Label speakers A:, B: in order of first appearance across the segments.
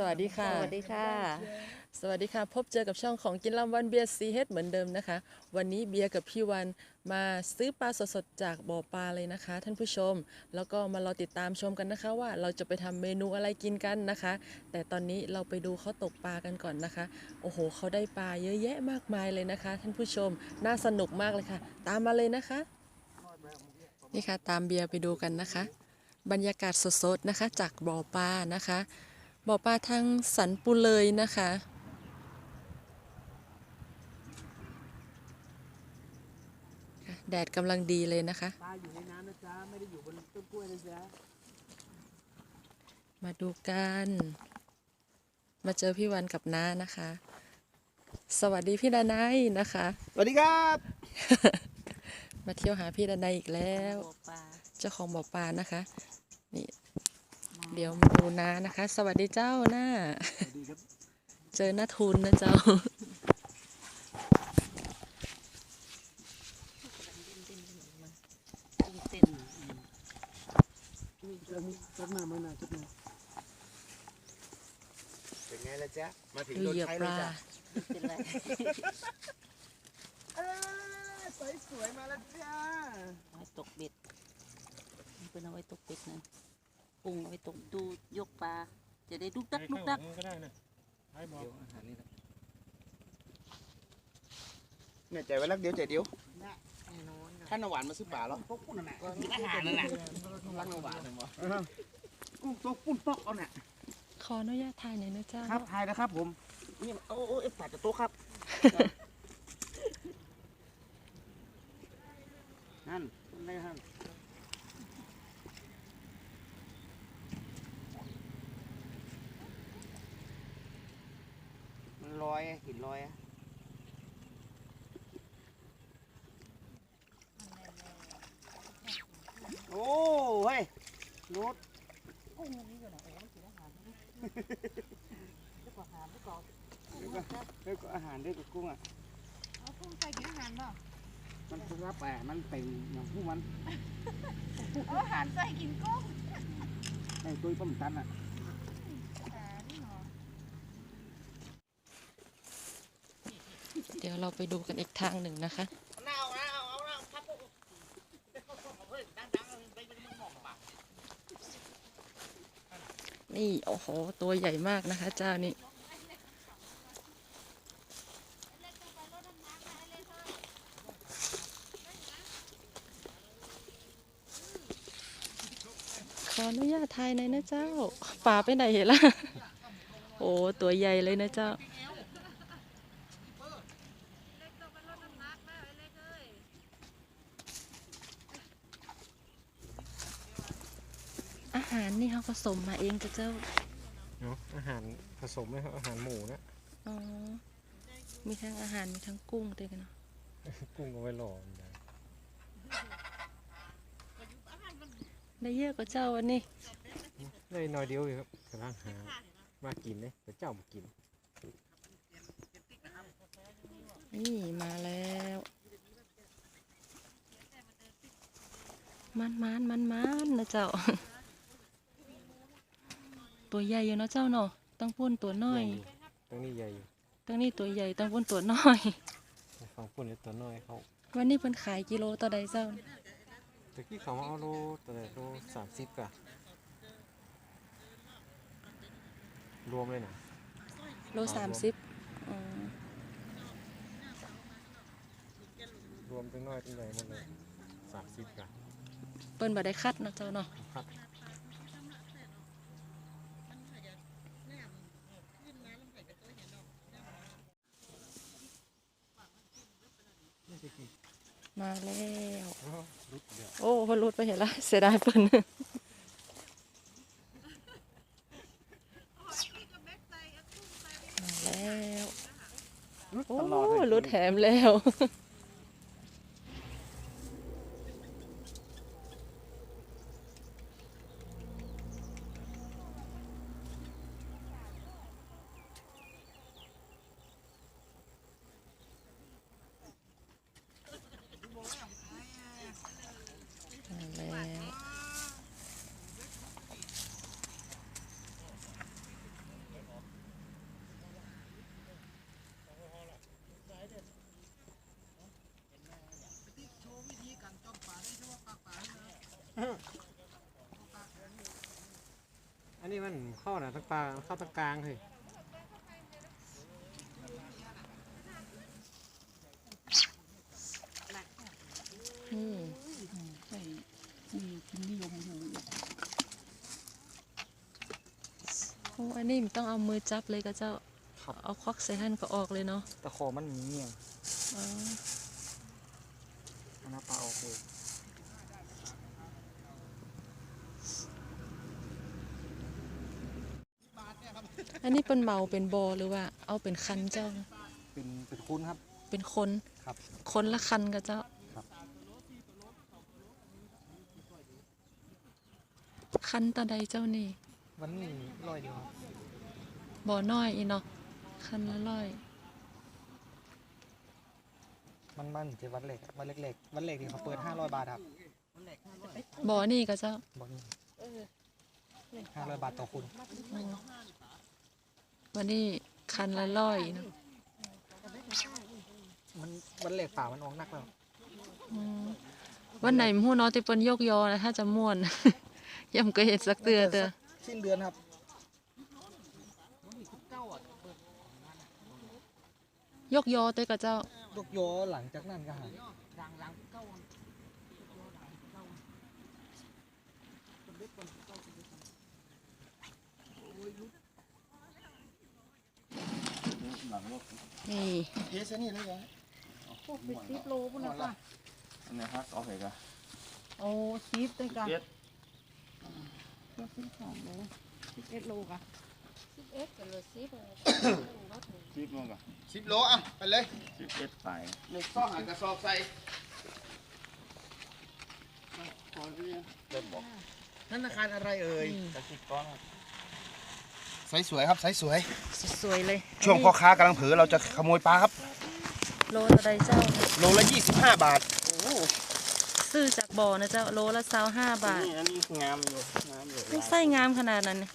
A: สวัสดีค่ะ
B: สวัสดีค่ะ
A: สวัสดีค่ะ พบเจอกับช่องของกินลำวันเบียร์ซีเฮดเหมือนเดิมนะคะ วันนี้เบียร์กับพี่วันมาซื้อปลาสดๆจากบ่อปลาเลยนะคะ ท่านผู้ชม แล้วก็มารอติดตามชมกันนะคะ ว่าเราจะไปทำเมนูอะไรกินกันนะคะ แต่ตอนนี้เราไปดูเขาตกปลากันก่อนนะคะ โอ้โหเขาได้ปลาเยอะแยะมากมายเลยนะคะ ท่านผู้ชมน่าสนุกมากเลยค่ะ ตามมาเลยนะคะ นี่ค่ะตามเบียร์ไปดูกันนะคะ บรรยากาศสดๆนะคะ จากบ่อปลานะคะ บ่อปลาทางสันปุเลยนะคะค่ะแดดกำลังดีเลยนะคะ
C: ปลาอยู่ในน้ำนะจ๊ะ ไม่ได้อยู่บนต้นกล้วยนะจ๊ะ
A: มาดูกัน มาเจอพี่วันกับน้านะคะ สวัสดีพี่ดานายนะคะ
C: สวัสดีครับ
A: มาเที่ยวหาพี่ดานายอีกแล้ว
B: บ่อปลา
A: เจ้าของบ่อปลานะคะ นี่ เดี๋ยวมาดูน้านะคะ สวัสดีเจ้าหน้า
C: สวัสดีครับ
A: เจอหน้าทุนนะเจ้า
B: กุ้งเต้น
C: นี่เรื่องจับหน้ามาหน่อยจับหน้าเป็นไงล่ะจ๊ะ มาถึง
A: ดู
C: โดน
A: เหยื่อ
C: ใช้
A: ป
C: เลย
A: ลา
C: จ้ะ
B: เป็นไร
C: เอ้ยใสสวยมาแล้วจ้า
B: เอาไว้ตกเบ็ดนี่เป็นเอาไว้ตกเบ็ดนะ กุ้งเอาไว้ตกดูยกปลา จะได้ดุกดักดุกดัก
D: ก็ได้นะใช้บอก
C: เนี่ยใจไว้รักเดียวใจเดียวท่านหวานมาซื้อป่าเหรอพวกคุณน่ะก็มีอาหารนั่นแหละรักหวานนะมั้งกุ้งตัวปุ้นปอกเอาน่ะ
A: ขออนุญาตถ่ายหน่อยนะเจ้า
C: ครับทายนะครับผมนี่โอ้โอ้เอฟตัดจากโต๊ะครับนั่นนั่นครับมันลอยอะ หินลอยอะโอ้เฮ้ยโน้ต
B: กุ้งนี่อยู่ไหนโอ้ยกินอาหารนี่แล้วก็หาแล้วก็
C: เดี๋ยวก็เดี๋ยวก็อาหารด้วยกับกุ้งอะ
E: เอากุ้งใส่กินอาหารบ่
C: มันคือรับแปะมันเป็นอย่างผู้มัน
E: เอาอาหารใส่กินกุ้ง
C: ไอ้ตุ้ยป้อมตันอะ
E: แต่นี่หรอ
A: เดี๋ยวเราไปดูกันอีกทางหนึ่งนะคะนี่โอ้โห ตัวใหญ่มากนะคะ เจ้านี่ขออนุญาตถ่ายหน่อยนะเจ้าป่าไปไหนเห็นล่ะโอ้ตัวใหญ่เลยนะเจ้า อาหารนี่เขา ผสมมาเองจ้ะเจ้า
D: เนาะอาหารผสมไหมครับอาหารหมูนะ
A: อ๋อมีทั้งอาหารมีทั้งกุ้งด้วยกันเนาะ
D: กุ้งเอาไว้หล่อมันนะ
A: ได้เยอะกว่าเจ้าวันนี้
D: ได้น้อยเดียวเองครับกำลังหามากินเลยแต่เจ้ามากิน
A: นี่มาแล้ว มันมันมันมันนะเจ้า ตัวใหญ่อยู่เนาะเจ้าเนาะต้องพ่นตัวน้อย
D: ตรงนี้ใหญ่อยู่
A: ตั้งนี่ตัวใหญ่ต้องพ่นตัวน้อย
D: ฟังปุ่นเลยตัวน้อยเขา
A: วันนี้เพิ่นขายกิโลต่อใดเจ้า
D: ตะกี้เขามาเอาโลแต่โลสามสิบกะรวมเลยนะ
A: โลสามสิบอ๋อ
D: รวมตั้งน้อยตั้งใหญ่หมดเลยสามสิบกะ
A: เปิ้นบ่ได้คัดเนาะเจ้าเนาะ
D: ครับนี่สิกี่
A: มาแล้ว
D: อ้าวรุดเดียว
A: โอ้เพิ่นรุดไปเห็นละเสียดายเพิ่นมาแล้ว
C: รุด
A: โอ้
C: ตลอดเลย
A: รุดแถมแล้ว มาแล้ว
D: มันเข้าน่ะตั้งปลาเข้าตั้งกลางเลย
A: อืม
B: ใส่มีพิมพ์นิยมอยู่
A: โอ้อันนี้มันต้องเอามือจับเลยก็เจ้าเอาควักใส่หันก็ออกเลยเนาะ
C: ตะขอมันมีเงี้ยง
A: อ๋อ
C: อันนั้นปลาออกเลย
A: อันนี้เป็นเมาเป็นบอหรือว่า เอาเป็นคันเจ้า
C: เป็นเป็นคุณครับ
A: เป็นคน
C: ครับ
A: คนละคันกับเจ้า
C: ครับ
A: คันตาใดเจ้านี่
C: วันนี้ร้อยเดียวครับ
A: บ่อน้อยอีเนาะคันละร้อย
C: มันมันจะวันเล็กวันเล็กๆวันเล็กนี่เขาเปิดห้าร้อยบาทครับ
A: บ่อนี่กับเจ้า
C: บอกนี่ห้าร้อยบาทต่อคุณ
A: อ๋อ วันนี้คันละร้อยเนาะ
C: มันวันเล็กป่ามันออกนักแล้ว
A: อืมวันไหนหมู่เนาะที่เปิ้นยกยอนะถ้าจะม่วน ย่ำก็เห็ดสักเตือเตือ
C: สิ้นเดือนครับ
A: ยกยอเตือกับเจ้า
C: ยกโยหลังจากนั้นก็หา ย
A: นี่
C: เยสนี่เลยเหรอ
E: พวกเป็นสิบโลพุ่นนะค่ะ
C: อันนี้ฮะเอาไปกัน
E: โอ้สิบเลยกัน
C: เจ็ด
E: ตัวสิบสองโลสิบเอ็ดโลกะสิบเอ็ดกันเลยสิบ
F: สิบโมงก่อน
C: สิบโลอะไปเลย
F: สิบเอ็ดไป
C: ในซ่องหากระสอบใส่
F: เริ่มบอก
C: ธนาคารอะไรเอ่ย
F: กระสิบก้อ น
C: ไซส์สวยครับไซส์สวย
A: สวยๆเลย
C: ช่วงพ่อค้ากำลังเผลอเราจะขโมยปลาครับ
A: โลตะใดเจ้า
C: โลละ 25 บาท
A: ซื้อจากบ่อนะเจ้า โลละสาวห้าบาท
F: นี่อันนี้งามอยู่งามอยู่
A: ไม่ไส้งามขนาดนั้นเนี่ย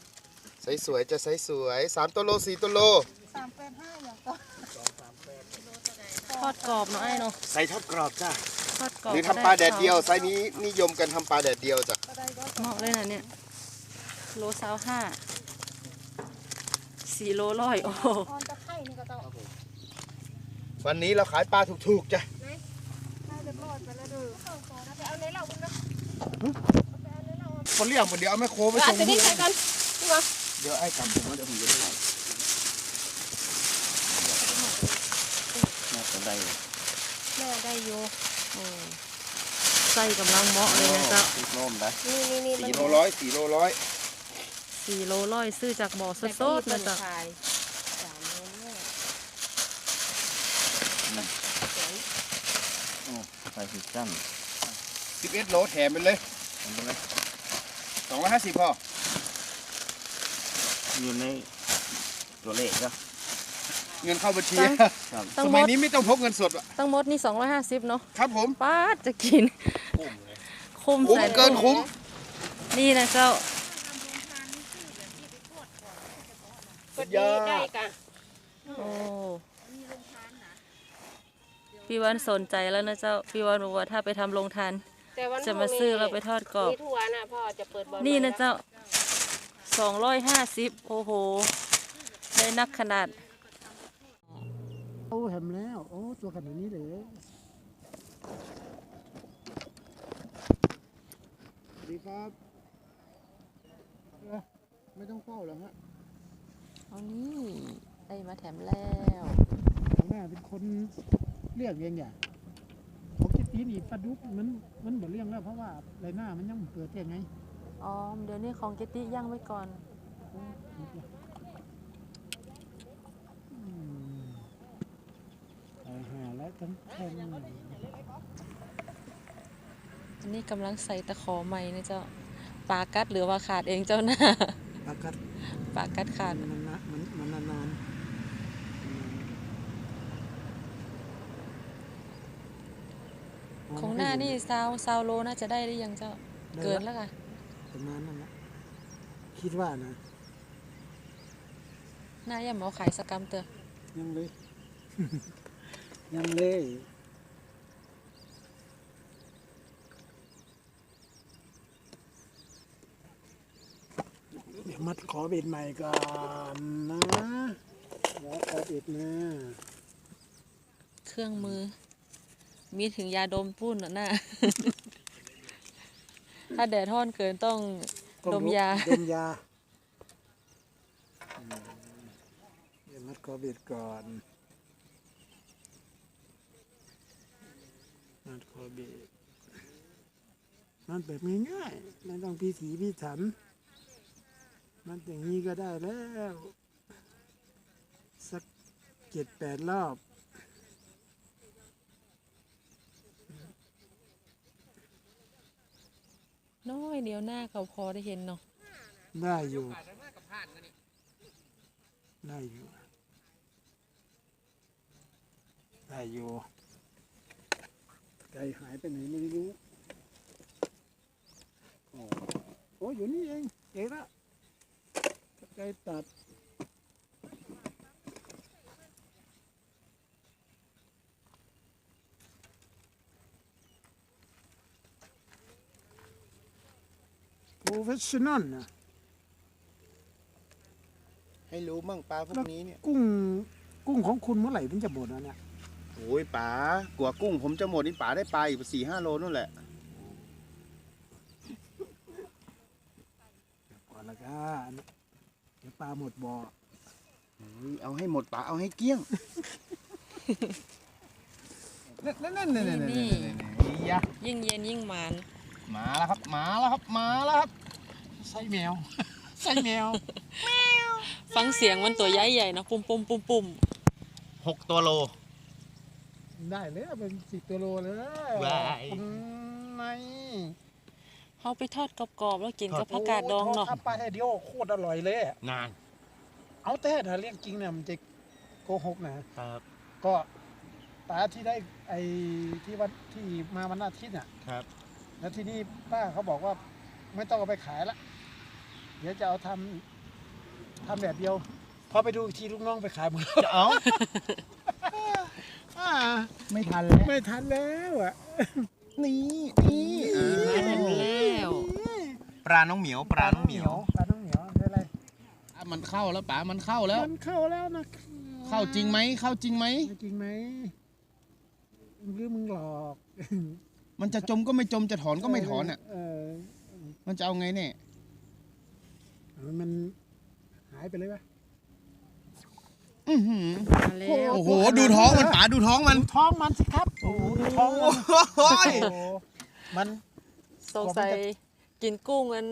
C: ไซส์สวยจะไซส์สวย3ตัวโล4ตัวโล
E: สามแปดห้าอย่างก็
A: ทอดกรอบเนาะไอ้เนาะ
C: ใส่ทอดกรอบจ้า
A: ทอดกรอบ
C: หรือทำปลาแดดเดียวไซส์นี้นิยมกันทำปลาแดดเดียวจ้ะ
E: ก็ได้ก็
A: เหมาะเลยนะเนี่ยโลสาวห้า สี่โลร้อยโอ้โห
E: ออนตะไคร่นี่ก็ต้อง
C: วันนี้เราขายปลาถูกๆจ้ะ
E: ได้เรียบร้อยไปแล้วเด้อเอาต่อนะไปเอาเลยเราบุญนะ
C: คนเรียกหมดเดี๋ยวเอาแม่โคไปส่ง
A: จะนี่ใช้กัน
C: เดี๋ยวไอ้กำผมว่าเดี๋ยวผมจะได้
F: น่าจะได้อยู่
A: แม่ได้โยโอ้ไส้กำลังเหมาะเลยนะเจ้า
F: สิบโลมได้
E: นี่นี่นี่
C: สี่โลร้อยสี่โลร้อย
A: สี่โลร้อยซื้อจากบ่อสดๆนะเจ้า
F: โอ้ไปสิจัน
C: สิบเอ็ดโลแถมไปเลย
F: ทำไปเลย
C: สองร้อยห้าสิบพอ
F: อยู่ในตัวเลขก็
C: เงินเข้าบัญชี
F: ครับ
A: ตั้
C: ส
A: งหม
C: มัย
A: ด
C: นี้ไม่ต้องพกเงินสดอะ
A: ตั้งหมดนี่สองร้อยห้าสิบเนาะ
C: ครับผม
A: ป้าดจะกิน คุ้ม
C: คุ้ม
A: แสน
C: เกินคุ้ม
A: นี่นะเจ้า
C: สุด ยอด
A: โอ้พี่วันสนใจแล้วนะเจ้า พี่วันบอกว่าถ้าไปทำโรงทาน
G: แต่วัน
A: จะมาซื้อเราไปทอดกรอบ
G: มีทุกวันอะพ่อจะเปิดบอล
A: นี่นะเจ้าสองร้อยห้าสิบโอ้โห ได้นักขนาด
H: โอ้เห็นแล้ว โอ้ ตัวขนาดนี้เลย
C: สวัสดีครับเอ้อไม่ต้องเฝ้าหรอกฮะ
A: เอานี่ได้มาแถมแล้ว
H: แม่เป็นคนเลี้ยงเองอย่างของกิตีนี่ปลาดุกมันมันบ่เลี้ยงแล้วเพราะว่าไรหน้ามันยังบ่เกิดยังไง
A: อ๋อเดี๋ยวนี้ของเกตตี้ย่างไว้ก่อน
H: อืมเอาหาแล้วทั้งแทง
A: อันนี้กำลังใส่ตะขอใหม่นะเจ้าปลากัดหรือว่าขาดเองเจ้าหน้า
H: ปลากัด
A: ปลากัดขาด
H: มันนะมันมันนานๆ
A: ของหน้านี่ซาวซาวโลน่าจะได้หรือยังเจ้า
H: ได้
A: เกินแล้วค่ะ
H: ประมาณนั้นละคิดว่านะ
A: หน้าย่าหมอขายสกรรมเตอ
H: ยังเลย ยังเลยมัดขอเบ็ดใหม่ก่อนนะแล้วขอเบ็ดนะ
A: เครื่องมือ มีถึงยาดมพุ่นน่ะน่ะถ้าแดดท่อนเกินต้องดมยา
H: ดมยาอืมเดี๋ยวมัดขอเบ็ดก่อนมัดขอเบ็ดมันแบบง่ายๆไม่ต้องพิถีพิถัน มันอย่างนี้ก็ได้แล้ว สักเจ็ดแปดรอบ
A: น้อยเดียวหน้าเขาพอได้เห็นเนาะ
H: ได้อยู่ได้อยู่ได้อยู่ไก่หายไปไหนไม่รู้โอ้โอ้อยู่นี่เองเองละไก่ตัด โปรเฟชชั่นอลนะ
C: ให้รู้มั่งปลาพวกนี้เนี่ย
H: กุ้งกุ้งของคุณเมื่อไหร่ถึงจะหมดแล้วเนี่ย
C: โอ้ยป๋ากลัวกุ้งผมจะหมดนี่ป๋าได้ปลาอีกสี่ห้าโลนู่นแหละ
H: ก่อนละกันเดี๋ยวปลาหมดบ่อ
C: เฮ้ยเอาให้หมดป๋าเอาให้เกลี้ยงนั่นนั่นนั่นนั่นนั่น
A: นี่
C: ยะ
A: ยิ่งเย็นยิ่งหมาน
C: มาแล้วครับ มาแล้วครับ มาแล้วครับ
H: ไส้แมว ไส้แมว
A: ฟังเสียงมันตัวใหญ่ๆนะปุ่มปุ่มปุ่มปุ่ม
C: หกตัวโล
H: ได้เลยเป็นสิบตัวโลเลย
C: ว้าย
H: คุณนาย
A: เขาไปทอดกรอบๆแล้วกินกับผักกาดดองเนาะ
H: โทษครับปลาแท้เดียวโคตรอร่อยเลยอะ
C: นาน
H: เอาแต่ถ้าเรียกจริงเนี่ยมันจะโกหกนะ
C: ครับ
H: ก็ตาที่ได้ไอ้ที่วันที่มาวันอาทิตย์น่ะ
C: ครับ
H: แล้วที่นี่ป้าเขาบอกว่าไม่ต้องเอาไปขายละ เดี๋ยวจะเอาทำทำแบบเดียว พอไปดูอีกทีลูกน้องไปขายหมดแล้ว
C: จะเอา
H: อ่า
C: ไม่ทันแล้ว
H: ไม่ทันแล้วอะ
C: นี่นี่
A: มาถึงแล้ว
C: ปลาน้องเหมียวปลาน้องเหมียว
H: ปลาน้องเหมียวเป็นไร
C: อะมันเข้าแล้วป๋ามันเข้าแล้ว
H: มันเข้าแล้วนะ
C: เข้าจริงไหมเข้าจริงไหม
H: จริงไหมหรือมึงหลอก
C: มันจะจมก็ไม่จมจะถอนก็ไม่ถอนอะ
H: เออ
C: มันจะเอาไงเนี่ย
H: เออ มันหายไปเลยวะ
C: อื้อหือ
A: มาแล้ว
C: โอ้โห ดูท้องมันป๋าดูท้องมัน
H: ดูท้องมันสิครับ โอ้โหดูท้องมัน
C: โอ้ย
H: โอ้โหมัน
A: สงสัยกินกุ้งมัน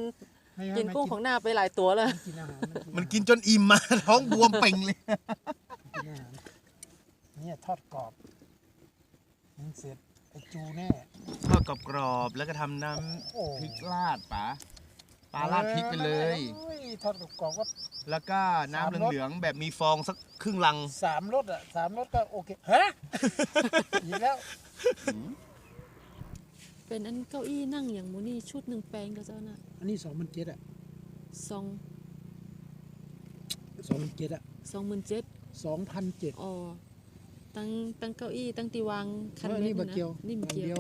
H: ไม่
A: กินกุ้งของหน้าไปหลายตัวเลย
H: กินอาหาร
C: มันกินจนอิ่มมา ท้องบวมเป่งเลย
H: กินอาหารเนี่ยทอดกรอบมันเสร็จไอจูแน่
C: ทอดกรอบๆแล้วก็ทำน้
H: โอ้ำ
C: พริกราดป๋า ปลาราดพริกไปเลย
H: โอ้ทอดกรอบๆก็
C: แล้วก็น้ำ
H: สามรส
C: เหลืองๆแบบมีฟองสักครึ่งลัง
H: สามรสอะสามรสก็โอเคฮะ อีกแล้ว
A: เป็นอันเก้าอี้นั่งอย่างมูนี่ชุดหนึ่งแปลงก็เจ้าน่ะ
H: อันนี้สองพันเจ็ดอะ
A: สอง
H: สองพันเจ็ดอะ
A: สองหมื่นเจ็ด
H: สองพันเจ็ด
A: อ๋อตั้งตั้งเก้าอี้ตั้งตีวางคัน
H: อัน
A: เม็
H: นี้
A: ด
H: บะ
A: นะ
H: เกียว
A: นี่บะเกียว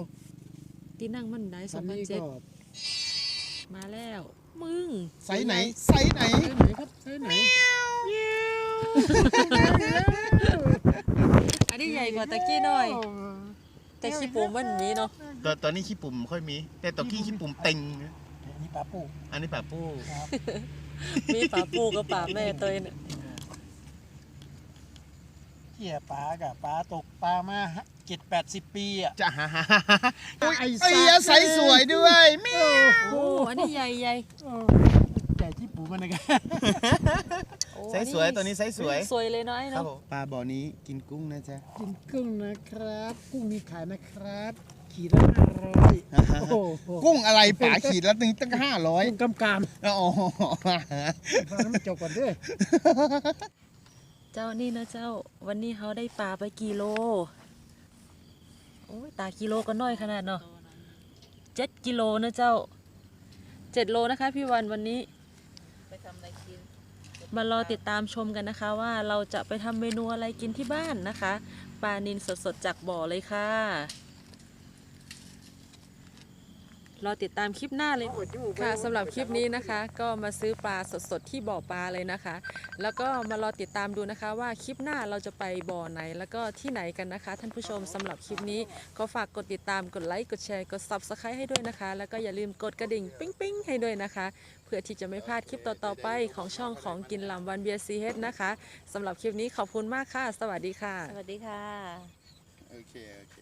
A: ที่นั่งมันได้ส
H: อั
A: อนงพัน
H: นี้
A: เจ็ด
H: ก็
A: มาแล้ว มึง
C: ไซส์ไหนไซส์ไหน
H: ใช่ไหนครับใช่ไหน
A: อันนี้ใหญ่กว่าตะกี้หน่อย แต่ขี้ปูมันมีเนาะ
C: ตัวตัวนี้ขี้ปุ่มค่อยมี แต่ตัวกี้ขี้ปุ่มเต็ง
H: อันนี้ปลาปู
C: อันนี้แบบปู้
H: ครับ
A: มีป่าปูกับป่าแม่เตยเนี่ย
H: เกี่ยปลากับปลาตกปลามาเจ็ดแปดสิบปีอะ
C: จะหาหา
H: ไอ้
C: ไอ้ยาไซส์สวยด้วยแม่
A: โอ้อันนี้ใหญ่ใหญ่
H: ใหญ่ที่ปูมันนะกัน
A: โอ้
C: ไซส์สวยตัวนี้ไซส์สวย
A: สวยเลยเนาะไอ้
C: ครั
A: เนาะ
C: บผมปลาบ่อนี้กินกุ้งนะจ๊ะ
H: กินกุ้งนะครับ กุ้งมีขายนะครับขีดละห้าร้อยโอ้โห
C: กุ้งอะไรป่าขีดละตึงตั้งห้าร้อย
H: กุ้งกำกาม
C: อ๋อ
H: ฟังน้ำจบก่อนเด้วย
A: เจ้านี่นะเจ้า วันนี้เขาได้ปลาไปกี่โลโอ้ยตากิโลก็น้อยขนาดเนาะเจ็ดกิโลนะเจ้าเจ็ดโลนะคะพี่วันวันนี้
B: ไปทำอะไรกิน
A: มารอติดตามชมกันนะคะ ว่าเราจะไปทำเมนูอะไรกินที่บ้านนะคะปลานินสดๆจากบ่อเลยค่ะ รอติดตามคลิปหน้าเลยค่ะสำหรับคลิปนี้นะคะ ก็มาซื้อปลาสดๆที่บ่อปลาเลยนะคะ แล้วก็มารอติดตามดูนะคะ ว่าคลิปหน้าเราจะไปบ่อไหน แล้วก็ที่ไหนกันนะคะ ท่านผู้ชมสำหรับคลิปนี้ก็ฝากกดติดตามกดไลค์กดแชร์กด subscribe ให้ด้วยนะคะ แล้วก็อย่าลืมกดกระดิ่งปิ๊งปิ๊งๆให้ด้วยนะคะ เพื่อที่จะไม่พลาดคลิปต่อๆไปของช่องของกินลำวันเบียร์ซีเฮดนะคะสำหรับคลิปนี้ขอบคุณมากค่ะ สวัสดีค่ะ
B: สวัสดีค่ะ
C: โอเค โอเค